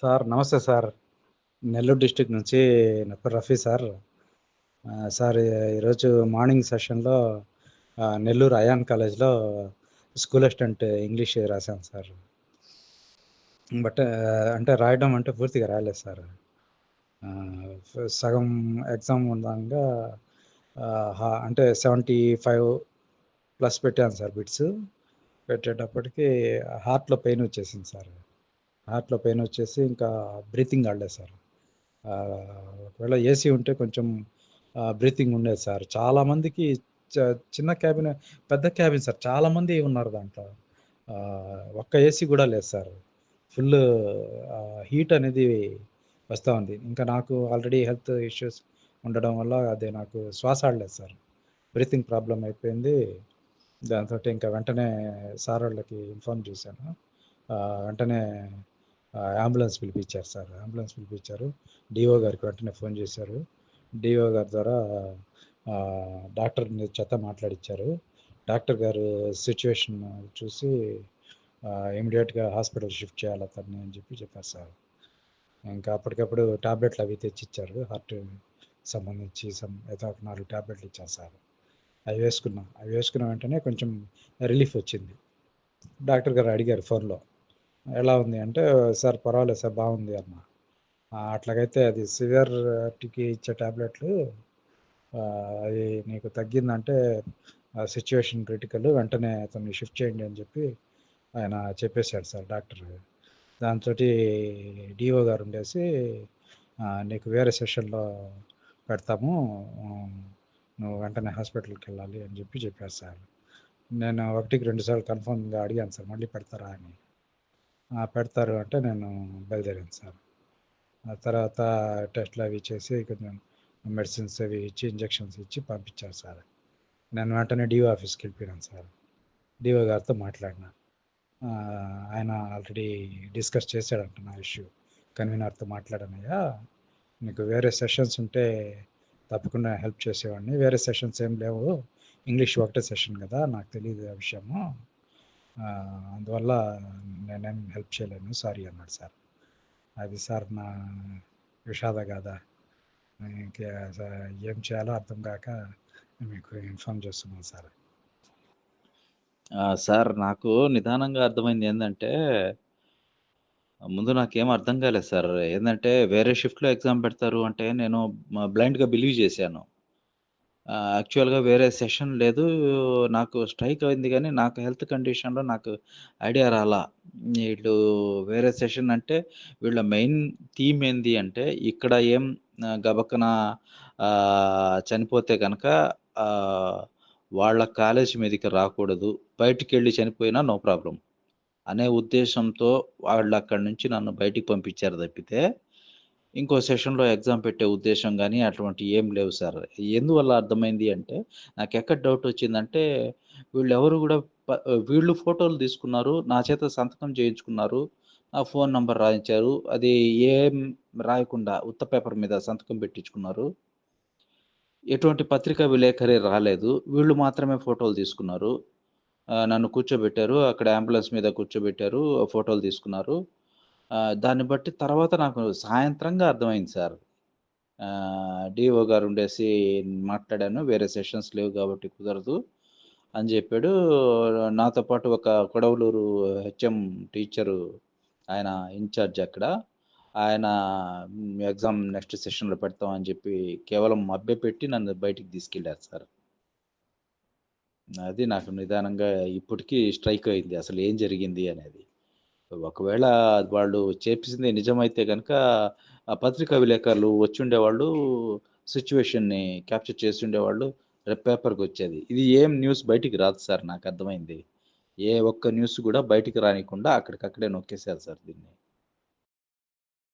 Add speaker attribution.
Speaker 1: Sir నమస్తే sir. Nellore district నుంచి నా పేరు రఫీ సార్. సార్ ఈరోజు మార్నింగ్ సెషన్లో నెల్లూరు అయాన్ కాలేజ్లో స్కూల్ అసిస్టెంట్ ఇంగ్లీష్ రాశాను సార్. బట్ అంటే రాయడం అంటే పూర్తిగా రాయలేదు సార్. సగం ఎగ్జామ్ ఉండగా అంటే సెవెంటీ ఫైవ్ ప్లస్ పెట్టాను సార్ బిట్స్. పెట్టేటప్పటికి హార్ట్లో పెయిన్ వచ్చేసింది సార్. హార్ట్లో పెయిన్ వచ్చేసి ఇంకా బ్రీతింగ్ ఆడలేదు సార్. ఒకవేళ ఏసీ ఉంటే కొంచెం బ్రీతింగ్ ఉండేది సార్. చాలామందికి చ- చిన్న క్యాబిన్ పెద్ద క్యాబిన్ సార్. చాలామంది ఉన్నారు దాంట్లో. ఒక్క ఏసీ కూడా లేదు సార్. ఫుల్ హీట్ అనేది వస్తూ ఉంది. ఇంకా నాకు ఆల్రెడీ హెల్త్ ఇష్యూస్ ఉండడం వల్ల అది నాకు శ్వాస ఆడలేదు సార్. బ్రీతింగ్ ప్రాబ్లం అయిపోయింది. దాంతో ఇంకా వెంటనే సార్ వాళ్ళకి ఇన్ఫార్మ్ చేశాను. వెంటనే అంబులెన్స్ పిలిపించారు సార్. అంబులెన్స్ పిలిపించారు. డిఓ గారికి వెంటనే ఫోన్ చేశారు. డిఓ గారి ద్వారా డాక్టర్ చేత మాట్లాడిచ్చారు. డాక్టర్ గారు సిచ్యువేషన్ చూసి ఇమీడియట్గా హాస్పిటల్ షిఫ్ట్ చేయాలి అతన్ని అని చెప్పి చెప్పారు సార్. ఇంకా అప్పటికప్పుడు టాబ్లెట్లు అవి తెచ్చిచ్చారు. హార్ట్ సంబంధించి సమ్ ఏదో ఒక నాలుగు టాబ్లెట్లు ఇచ్చారు సార్. అవి వేసుకున్నాం అవి వేసుకున్న వెంటనే కొంచెం రిలీఫ్ వచ్చింది. డాక్టర్ గారు అడిగారు ఫోన్లో. ఎలా ఉంది అంటే సార్ పర్వాలేదు సార్ బాగుంది అన్న. అట్లాగైతే అది సివియర్టీకి ఇచ్చే ట్యాబ్లెట్లు అది నీకు తగ్గిందంటే సిచ్యువేషన్ క్రిటికల్ వెంటనే అతన్ని షిఫ్ట్ చేయండి అని చెప్పి ఆయన చెప్పేశాడు సార్ డాక్టర్. దాంతో డిఓ గారు ఉండేసి నీకు వేరే సెషన్లో పెడతాము నువ్వు వెంటనే హాస్పిటల్కి వెళ్ళాలి అని చెప్పి చెప్పారు సార్. నేను ఒకటికి రెండుసార్లు కన్ఫర్మ్గా అడిగాను సార్ మళ్ళీ పెడతారా అని. పెడతారు అంటే నేను బయలుదేరాను సార్. ఆ తర్వాత టెస్ట్లు అవి చేసి కొంచెం మెడిసిన్స్ అవి ఇచ్చి ఇంజెక్షన్స్ ఇచ్చి పంపించారు సార్. నేను వెంటనే డిఓ ఆఫీస్కి వెళ్ళిపోయాను సార్. డిఓ గారితో మాట్లాడిన. ఆయన ఆల్రెడీ డిస్కస్ చేశాడంట నా ఇష్యూ. కన్వీనర్తో మాట్లాడనయ్యా నీకు వేరే సెషన్స్ ఉంటే తప్పకుండా హెల్ప్ చేసేవాడిని. వేరే సెషన్స్ ఏం లేవు. ఇంగ్లీష్ ఒకటే సెషన్ కదా నాకు తెలియదు ఆ విషయము. అందువల్ల నేనేం హెల్ప్ చేయలేను. సారీ అన్నాడు సార్. అది సార్ నా విషాద కాదా ఇంకా ఏం చేయాలో అర్థం కాక మీకు ఇన్ఫామ్ చేస్తున్నాను సార్.
Speaker 2: సార్ నాకు నిదానంగా అర్థమైంది ఏంటంటే ముందు నాకేం అర్థం కాలేదు సార్. ఏంటంటే వేరే షిఫ్ట్లో ఎగ్జామ్ పెడతారు అంటే నేను బ్లైండ్గా బిలీవ్ చేశాను. యాక్చువల్గా వేరే సెషన్ లేదు. నాకు స్ట్రైక్ అయింది కానీ నాకు హెల్త్ కండిషన్లో నాకు ఐడియా రాలా. వీళ్ళు వేరే సెషన్ అంటే వీళ్ళ మెయిన్ థీమ్ ఏంది అంటే ఇక్కడ ఏం గబకన గబక్కన చనిపోతే కనుక వాళ్ళ కాలేజ్ మీదకి రాకూడదు. బయటికి వెళ్ళి చనిపోయినా నో ప్రాబ్లం అనే ఉద్దేశంతో వాళ్ళు అక్కడి నుంచి నన్ను బయటికి పంపించారు తప్పితే ఇంకో సెషన్లో ఎగ్జామ్ పెట్టే ఉద్దేశం కానీ అటువంటి ఏం లేవు సార్. ఎందువల్ల అర్థమైంది అంటే నాకు ఎక్కడ డౌట్ వచ్చిందంటే వీళ్ళు ఎవరు కూడా వీళ్ళు ఫోటోలు తీసుకున్నారు నా చేత సంతకం చేయించుకున్నారు నా ఫోన్ నంబర్ రాయించారు అది ఏం రాయకుండా ఉత్త పేపర్ మీద సంతకం పెట్టించుకున్నారు. ఎటువంటి పత్రికా విలేకరి రాలేదు వీళ్ళు మాత్రమే ఫోటోలు తీసుకున్నారు. నన్ను కూర్చోబెట్టారు అక్కడ అంబులెన్స్ మీద కూర్చోబెట్టారు ఫోటోలు తీసుకున్నారు. దాన్ని బట్టి తర్వాత నాకు సాయంత్రంగా అర్థమైంది సార్. డిఓ గారు ఉండేసి మాట్లాడాను వేరే సెషన్స్ లేవు కాబట్టి కుదరదు అని చెప్పాడు. నాతో పాటు ఒక కొడవలూరు హెచ్ఎం టీచరు ఆయన ఇన్ఛార్జ్ అక్కడ. ఆయన ఎగ్జామ్ నెక్స్ట్ సెషన్లో పెడతాం అని చెప్పి కేవలం మభ్యపెట్టి నన్ను బయటికి తీసుకెళ్ళారు సార్. అది నాకు నిదానంగా ఇప్పటికీ స్ట్రైక్ అయింది అసలు ఏం జరిగింది అనేది. ఒకవేళ వాళ్ళు చేపించింది నిజమైతే కనుక పత్రికా విలేకరులు వచ్చి ఉండేవాళ్ళు సిచ్యువేషన్ని క్యాప్చర్ చేసి ఉండేవాళ్ళు రేపు పేపర్కి వచ్చేది. ఇది ఏం న్యూస్ బయటికి రాదు సార్ నాకు అర్థమైంది. ఏ ఒక్క న్యూస్ కూడా బయటికి రానికుండా అక్కడికక్కడే నొక్కేశారు సార్ దీన్ని.